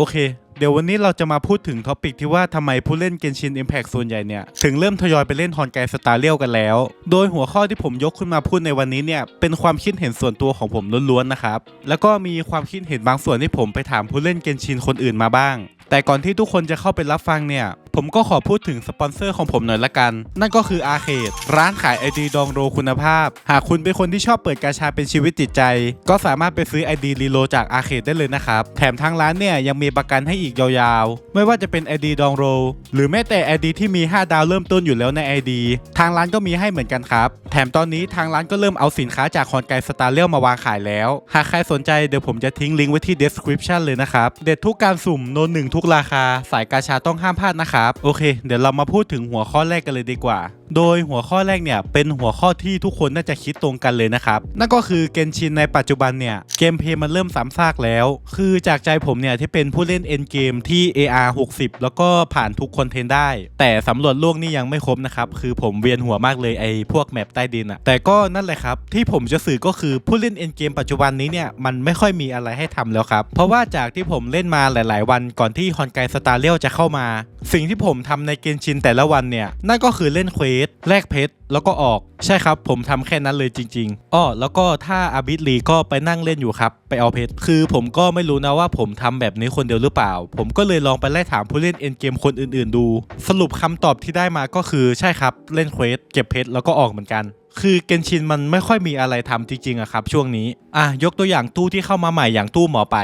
โอเค เดี๋ยววันนี้เราจะมาพูดถึงท็อปิกที่ว่าทำไมผู้เล่นเกนชิน Impact ส่วนใหญ่เนี่ย ถึงเริ่มทยอยไปเล่นฮอนไกสตาร์เลียวกันแล้ว โดยหัวข้อที่ผมยกขึ้นมาพูดในวันนี้เนี่ย เป็นความคิดเห็นส่วนตัวของผมล้วนๆนะครับ แล้วก็มีความคิดเห็นบางส่วนที่ผมไปถามผู้เล่นเกนชินคนอื่นมาบ้าง แต่ก่อนที่ทุกคนจะเข้าไปรับฟังเนี่ย ผมก็ขอพูดถึงสปอนเซอร์ของผมหน่อยละกัน นั่นก็คืออาเคดร้านขายไอดีดองโรคุณภาพ หากคุณเป็นคนที่ชอบเปิดกาชาเป็นชีวิตจิตใจ ก็สามารถไปซื้อไอดีรีโลจากอาเคดได้เลยนะครับ แถมทางร้านเนี่ยยังมีประกันให้อีกยาวๆ ไม่ว่าจะเป็นไอดีดองโรหรือแม้แต่ไอดีที่มี 5 ดาวเริ่มต้นอยู่แล้วในไอดีทางร้านก็มีให้เหมือนกันครับ แถมตอนนี้ทางร้านก็เริ่มเอาสินค้าจากฮอนไกสตาร์เลียมาวางขายแล้ว หากใครสนใจเดี๋ยวผมจะทิ้งลิงก์ไว้ที่ description เลยนะครับ เด็ดทุกการสุ่มโนนหนึ่งทุกราคา สายกาชาต้องห้ามพลาดนะครับโอเค เดี๋ยวเรามาพูดถึงหัวข้อแรกกันเลยดีกว่า โดยหัวข้อแรกเนี่ยเป็นหัวข้อที่ทุกคนน่าจะคิดตรงกันเลยนะครับนั่นก็คือเกนชินในปัจจุบันเนี่ยเกมเพลย์มันเริ่มซ้ำซากแล้ว คือจากใจผมเนี่ยที่เป็นผู้เล่นเอ็นเกมที่ AR 60 แล้วก็ผ่านทุกคอนเทนต์ได้ แต่สำรวจโลกนี่ยังไม่ครบนะครับคือผมเวียนหัวมากเลยไอ้พวกแมปใต้ดินอะแต่ก็นั่นแหละครับที่ผมจะสื่อก็คือผู้เล่นเอ็นเกมปัจจุบันนี้เนี่ยมันไม่ค่อยมีอะไรให้ทำแล้วครับ เพราะว่าจากที่ผมเล่นมาหลาย ๆ วันก่อนที่ฮอนไกสตาร์เลียวจะเข้ามา สิ่งที่ผมทำในเกนชินแต่ละวันเนี่ยนั่นก็คือเล่นเควสแลกเพชรแล้วก็ออกใช่ครับ ผมทำแค่นั้นเลยจริงๆอ้อแล้วก็ถ้าอาบิทลีก็ไปนั่งเล่นอยู่ครับไปเอาเพชรคือผมก็ไม่รู้นะว่าผมทำแบบนี้คนเดียวหรือเปล่า ผมก็เลยลองไปไล่ถามผู้เล่นเอ็นเกมคนอื่นๆดู สรุปคำตอบที่ได้มาก็คือใช่ครับ เล่นเควสเก็บเพชรแล้วก็ออกเหมือนกัน คือเกนชินมันไม่ค่อยมีอะไรทำจริงๆอะครับ ช่วงนี้ อะยกตัวอย่างตู้ที่เข้ามาใหม่อย่างตู้หมอไป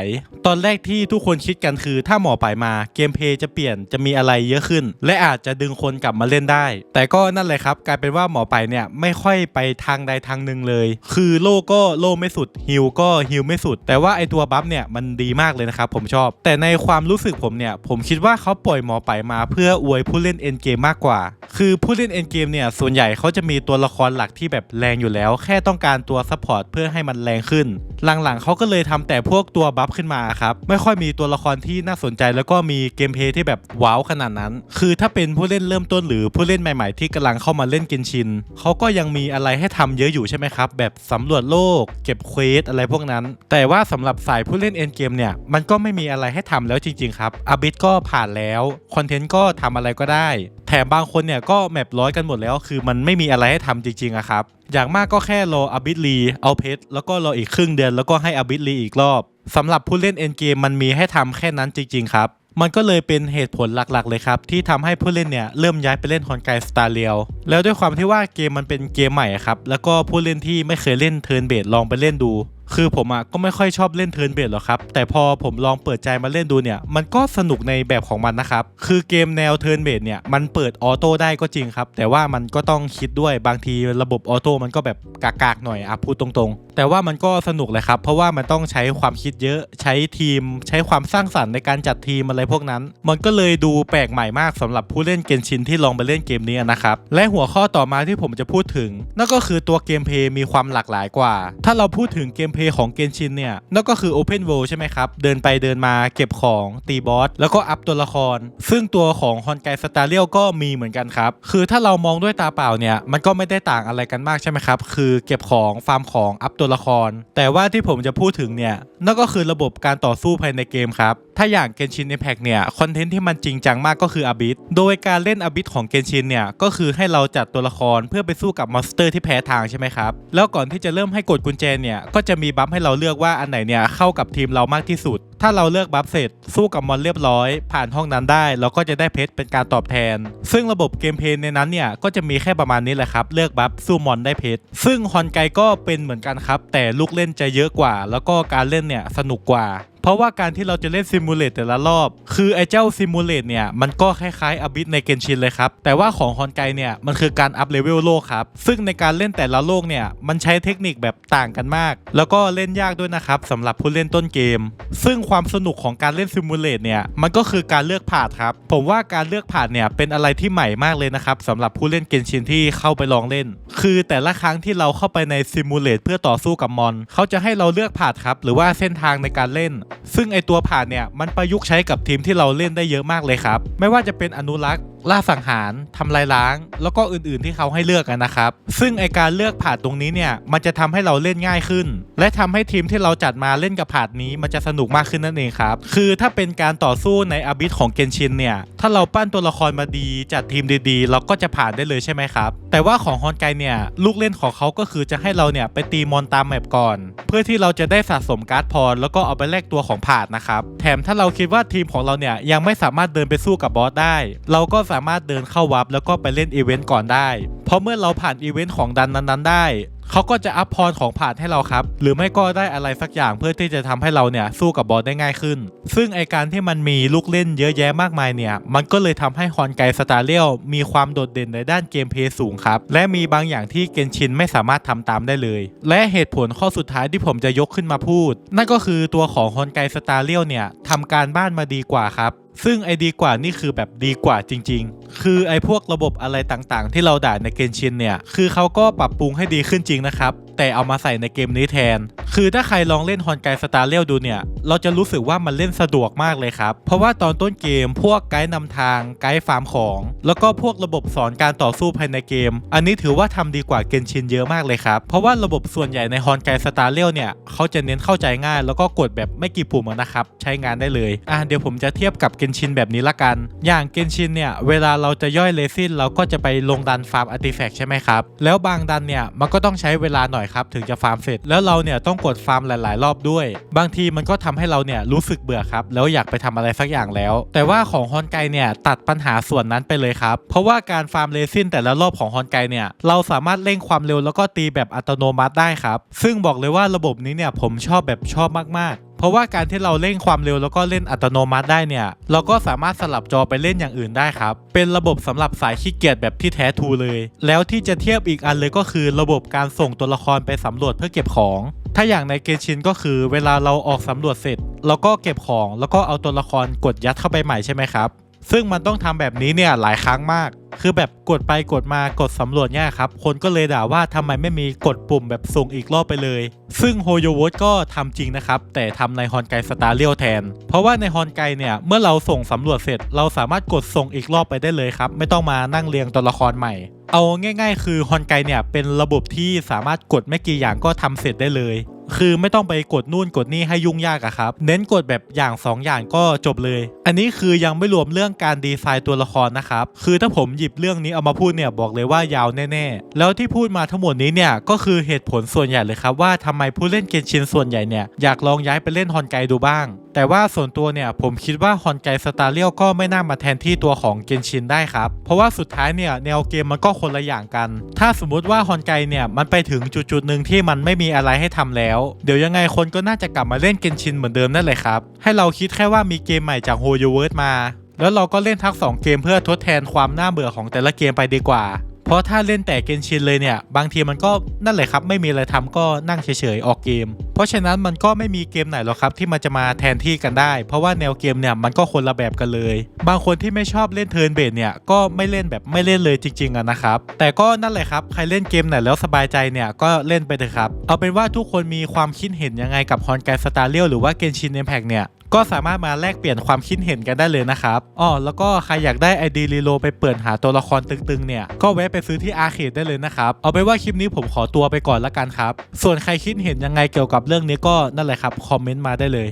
ตอนแรกที่ทุกคนคิดกันคือถ้าหมอไปมาเกมเพย์จะเปลี่ยนจะมีอะไรเยอะขึ้น และอาจจะดึงคนกลับมาเล่นได้ แต่ก็นั่นแหละครับ กลายเป็นว่าหมอไปเนี่ยไม่ค่อยไปทางใดทางหนึ่งเลย คือโลก็โลไม่สุดฮิลก็ฮิลไม่สุด แต่ว่าไอตัวบัฟเนี่ยมันดีมากเลยนะครับผมชอบ แต่ในความรู้สึกผมเนี่ยผมคิดว่าเขาปล่อยหมอไปมาเพื่ออวยผู้เล่นเอ็นเกมมากกว่า คือผู้เล่นเอ็นเกมเนี่ยส่วนใหญ่เขาจะมีตัวละครหลักที่แบบแรงอยู่แล้ว แค่ต้องการตัวซัพพอร์ตเพื่อให้มันแรงขึ้น หลังๆเขาก็เลยทำแต่พวกตัวบัฟขึ้นมาครับ ไม่ค่อยมีตัวละครที่น่าสนใจแล้วก็มีเกมเพย์ที่แบบว้าวขนาดนั้น คือถ้าเป็นผู้เล่นเริ่มต้นหรือผู้เล่นใหม่ๆ ที่กำลังเข้ามาเล่นเกนชินเขาก็ยังมีอะไรให้ทำเยอะอยู่ใช่ไหมครับ แบบสำรวจโลก เก็บเควสอะไรพวกนั้น แต่ว่าสำหรับสายผู้เล่นเอ็นเกมเนี่ยมันก็ไม่มีอะไรให้ทำแล้วจริงๆครับอาบิทก็ผ่านแล้วคอนเทนต์ก็ทำอะไรก็ได้ แถมบางคนเนี่ยก็แมปร้อยกันหมดแล้ว คือมันไม่มีอะไรให้ทำจริงๆอะครับ อย่างมากก็แค่รออบิทลีเอาเพชรแล้วก็รออีกครึ่งเดือนแล้วก็ให้อาบิทลีอีกรอบสำหรับผู้เล่นเอ็นเกมมันมีให้ทำแค่นั้นจริง ๆ ครับ มันก็เลยเป็นเหตุผลหลักๆ เลยครับ ที่ทำให้ผู้เล่นเนี่ยเริ่มย้ายไปเล่นฮอนไกสตาร์เรียลแล้วด้วยความที่ว่าเกมมันเป็นเกมใหม่ครับแล้วก็ผู้เล่นที่ไม่เคยเล่นเทิร์นเบดลองไปเล่นดู คือผมอะก็ไม่ค่อยชอบเล่นเทิร์นเบดหรอกครับ แต่พอผมลองเปิดใจมาเล่นดูเนี่ย มันก็สนุกในแบบของมันนะครับ คือเกมแนวเทิร์นเบดเนี่ย มันเปิดออโต้ได้ก็จริงครับ แต่ว่ามันก็ต้องคิดด้วยบางทีระบบออโต้มันก็แบบกากๆหน่อยอะพูดตรงๆ แต่ว่ามันก็สนุกเลยครับ เพราะว่ามันต้องใช้ความคิดเยอะใช้ทีม ใช้ความสร้างสรรค์ในการจัดทีมอะไรพวกนั้น มันก็เลยดูแปลกใหม่มากสำหรับผู้เล่นเกนชินที่ลองไปเล่นเกมนี้นะครับและหัวข้อต่อมาที่ผมจะพูดถึง นั่นก็คือตัวเกมเพลย์มีความหลากหลายกว่า ถ้าเราพูดถึงเกมเพย์ของเกนชินเนี่ยนั่นก็คือ Open World ใช่ไหมครับ เดินไปเดินมาเก็บของตีบอส แล้วก็อัพตัวละคร ซึ่งตัวของฮอนไกสตาเรียลก็มีเหมือนกันครับ คือถ้าเรามองด้วยตาเปล่าเนี่ย มันก็ไม่ได้ต่างอะไรกันมากใช่ไหมครับ คือเก็บของฟาร์มของอัพตัวละคร แต่ว่าที่ผมจะพูดถึงเนี่ยนั่นก็คือระบบการต่อสู้ภายในเกมครับถ้าอย่าง Genshin Impact เนี่ยคอนเทนต์ที่มันจริงจังมากก็คืออาบิ t โดยการเล่นอาบิ t ของ Genshin เนี่ยก็คือให้เราจัดตัวละครเพื่อไปสู้กับมอนสเตอร์ที่แพ้ทางใช่ไหมครับแล้วก่อนที่จะเริ่มให้กดกุญแจเนี่ยก็จะมีีบัฟให้เราเลือกว่าอันไหนเนี่ยเข้ากับทีมเรามากที่สุด ถ้าเราเลือกบัฟเสร็จสู้กับมอนเรียบร้อย ผ่านห้องนั้นได้เราก็จะได้เพชรเป็นการตอบแทน ซึ่งระบบเกมเพลย์ในนั้นเนี่ยก็จะมีแค่ประมาณนี้แหละครับ เลือกบัฟสู้มอนได้เพชรซึ่งฮอนไกก็เป็นเหมือนกันครับ แต่ลูกเล่นจะเยอะกว่า แล้วก็การเล่นเนี่ยสนุกกว่า เพราะว่าการที่เราจะเล่นซิมูเลตแต่ละรอบ คือไอ้เจ้าซิมูเลตเนี่ย มันก็คล้ายๆอบิ t ในเกนชินเลยครับ แต่ว่าของฮอนไกเนี่ย มันคือการอัพเลเวลโลกครับ ซึ่งในการเล่นแต่ละโลกเนี่ย มันใช้เทคนิคแบบต่างกันมาก แล้วก็เล่นยากด้วยนะครับสำหรับผู้เล่นต้นเกม ซึ่งความสนุกของการเล่นซิมูเลตเนี่ย มันก็คือการเลือกผ่านครับ ผมว่าการเลือกผ่านเนี่ยเป็นอะไรที่ใหม่มากเลยนะครับสำหรับผู้เล่นเกนชินที่เข้าไปลองเล่น คือแต่ละครั้งที่เราเข้าไปในซิมูเลตเพื่อต่อสู้กับมอน เขาจะให้เราเลือกผ่านครับ หรือว่าเส้นทางในการเล่นซึ่งไอตัวผ่านเนี่ยมันประยุกต์ใช้กับทีมที่เราเล่นได้เยอะมากเลยครับ ไม่ว่าจะเป็นอนุรักษ์ ล่าสังหารทำลายล้าง แล้วก็อื่นๆที่เขาให้เลือกนะครับ ซึ่งไอการเลือกผาดตรงนี้เนี่ยมันจะทำให้เราเล่นง่ายขึ้น และทำให้ทีมที่เราจัดมาเล่นกับผาดนี้มันจะสนุกมากขึ้นนั่นเองครับคือถ้าเป็นการต่อสู้ในอาบิสของเกนชินเนี่ยถ้าเราปั้นตัวละครมาดีจัดทีมดีๆ เราก็จะผ่านได้เลยใช่ไหมครับแต่ว่าของฮอนไกเนี่ยลูกเล่นของเขาก็คือจะให้เราเนี่ยไปตีมอนตามแมปก่อน เพื่อที่เราจะได้สะสมการ์ดพรแล้วก็เอาไปแลกตัวของผาดนะครับแถมถ้าเราคิดว่าทีมของเราเนี่ยยังไม่สามารถเดินไปสู้กับบอสได้ เราก็สาามารถเดินเข้าวับแล้วก็ไปเล่นอีเวนต์ก่อนได้ เพราะเมื่อเราผ่านอีเวนต์ของดันนั้นๆได้เขาก็จะอัพพรของผ่านให้เราครับ หรือไม่ก็ได้อะไรสักอย่างเพื่อที่จะทำให้เราเนี่ยสู้กับบอสได้ง่ายขึ้น ซึ่งไอการที่มันมีลูกเล่นเยอะแยะมากมายเนี่ย มันก็เลยทำให้ฮอนไกสตาร์เลียลมีความโดดเด่นในด้านเกมเพลย์สูงครับ และมีบางอย่างที่เกนชินไม่สามารถทำตามได้เลย และเหตุผลข้อสุดท้ายที่ผมจะยกขึ้นมาพูด นั่นก็คือตัวของฮอนไกสตาร์เลียลเนี่ยทำการบ้านมาดีกว่าครับ ซึ่งไอดีกว่านี่คือแบบดีกว่าจริง ๆ คือไอพวกระบบอะไรต่างๆ ที่เราด่าในเกนชินเนี่ย คือเขาก็ปรับปรุงให้ดีขึ้นจริงนะครับ แต่เอามาใส่ในเกมนี้แทน คือถ้าใครลองเล่นฮอนไกสตาร์เลียลดูเนี่ย เราจะรู้สึกว่ามันเล่นสะดวกมากเลยครับ เพราะว่าตอนต้นเกมพวกไกด์นำทางไกด์ฟาร์มของ แล้วก็พวกระบบสอนการต่อสู้ภายในเกม อันนี้ถือว่าทำดีกว่าเกนชินเยอะมากเลยครับ เพราะว่าระบบส่วนใหญ่ในฮอนไกสตาร์เลียลเนี่ยเขาจะเน้นเข้าใจง่าย แล้วก็กดแบบไม่กี่ปุ่มนะครับใช้งานได้เลยอะเดี๋ยวผมจะเทียบกับเกนชินแบบนี้ละกัน อย่างเกนชินเนี่ยเวลาเราจะย่อยเลซินเราก็จะไปลงดันฟาร์มอาร์ติแฟกต์ใช่ไหมครับแล้วบางดันเนี่ยมันก็ต้องใช้เวลาหน่อยครับถึงจะฟาร์มเสร็จ แล้วเราเนี่ยต้องกดฟาร์มหลาย ๆ รอบด้วย บางทีมันก็ทำให้เราเนี่ยรู้สึกเบื่อครับแล้วอยากไปทำอะไรสักอย่างแล้ว แต่ว่าของฮอนไกเนี่ยตัดปัญหาส่วนนั้นไปเลยครับ เพราะว่าการฟาร์มเลซินแต่ละรอบของฮอนไกเนี่ยเราสามารถเร่งความเร็วแล้วก็ตีแบบอัตโนมัติได้ครับ ซึ่งบอกเลยว่าระบบนี้เนี่ยผมชอบแบบชอบมาก ๆ เพราะว่าการที่เราเล่นความเร็วแล้วก็เล่นอัตโนมัติได้เนี่ย เราก็สามารถสลับจอไปเล่นอย่างอื่นได้ครับ เป็นระบบสำหรับสายขี้เกียจแบบที่แท้ทูเลย แล้วที่จะเทียบอีกอันเลยก็คือระบบการส่งตัวละครไปสำรวจเพื่อเก็บของ ถ้าอย่างในเกชินก็คือเวลาเราออกสำรวจเสร็จเราก็เก็บของแล้วก็เอาตัวละครกดยัดเข้าไปใหม่ใช่ไหมครับ ซึ่งมันต้องทำแบบนี้เนี่ยหลายครั้งมาก คือแบบกดไปกดมากดสำรวจเนี่ยครับ คนก็เลยด่าว่าทำไมไม่มีกดปุ่มแบบส่งอีกรอบไปเลย ซึ่งโฮโยวตก็ทำจริงนะครับ แต่ทำในฮอนไกสตาร์เลียวแทน เพราะว่าในฮอนไกเนี่ย เมื่อเราส่งสำรวจเสร็จ เราสามารถกดส่งอีกรอบไปได้เลยครับ ไม่ต้องมานั่งเรียงตัวละครใหม่เอาง่ายๆ คือฮอนไกเนี่ยเป็นระบบที่สามารถกดไม่กี่อย่างก็ทำเสร็จได้เลย คือไม่ต้องไปกดนู่นกดนี่ให้ยุ่งยากอะครับ เน้นกดแบบอย่าง 2 อย่างก็จบเลย อันนี้คือยังไม่รวมเรื่องการดีไซน์ตัวละครนะครับ คือถ้าผมหยิบเรื่องนี้เอามาพูดเนี่ยบอกเลยว่ายาวแน่ๆ แล้วที่พูดมาทั้งหมดนี้เนี่ยก็คือเหตุผลส่วนใหญ่เลยครับว่าทำไมผู้เล่นเกนชินส่วนใหญ่เนี่ยอยากลองย้ายไปเล่นฮอนไกดูบ้าง แต่ว่าส่วนตัวเนี่ยผมคิดว่าฮอนไกสตาร์เลียลก็ไม่น่ามาแทนที่ตัวของเกนชินได้ครับ เพราะว่าสุดท้ายเนี่ยแนวเกมมันก็คนละอย่างกัน ถ้าสมมุติว่าฮอนไกเนี่ยมันไปถึงจุดๆหนึ่งที่มันไม่มีอะไรให้ทำแล้ว เดี๋ยวยังไงคนก็น่าจะกลับมาเล่นเกนชินเหมือนเดิมนั่นเลยครับ ให้เราคิดแค่ว่ามีเกมใหม่จากโฮโยเวิร์ดมา แล้วเราก็เล่นทั้งสองเกมเพื่อทดแทนความน่าเบื่อของแต่ละเกมไปดีกว่า เพราะถ้าเล่นแต่เกนชินเลยเนี่ย บางทีมันก็นั่นแหละครับ ไม่มีอะไรทำก็นั่งเฉยๆออกเกม เพราะฉะนั้นมันก็ไม่มีเกมไหนหรอกครับที่มันจะมาแทนที่กันได้ เพราะว่าแนวเกมเนี่ยมันก็คนละแบบกันเลย บางคนที่ไม่ชอบเล่นเทิร์นเบสเนี่ยก็ไม่เล่นแบบไม่เล่นเลยจริงๆอะนะครับแต่ก็นั่นแหละครับใครเล่นเกมไหนแล้วสบายใจเนี่ยก็เล่นไปเถอะครับเอาเป็นว่าทุกคนมีความคิดเห็นยังไงกับฮอนไกสตาร์เลียลหรือว่าเกนชินเอ็มแพกเนี่ยก็สามารถมาแลกเปลี่ยนความคิดเห็นกันได้เลยนะครับอ๋อแล้วก็ใครอยากได้ ID รีโลไปเปิดหาตัวละครตึงๆเนี่ย ก็แวะไปซื้อที่อาร์เคดได้เลยนะครับ เอาไปนว่าคลิปนี้ผมขอตัวไปก่อนละกันครับ ส่วนใครคิดเห็นยังไงเกี่ยวกับเรื่องนี้ก็นั่นแหละครับคอมเมนต์มาได้เลย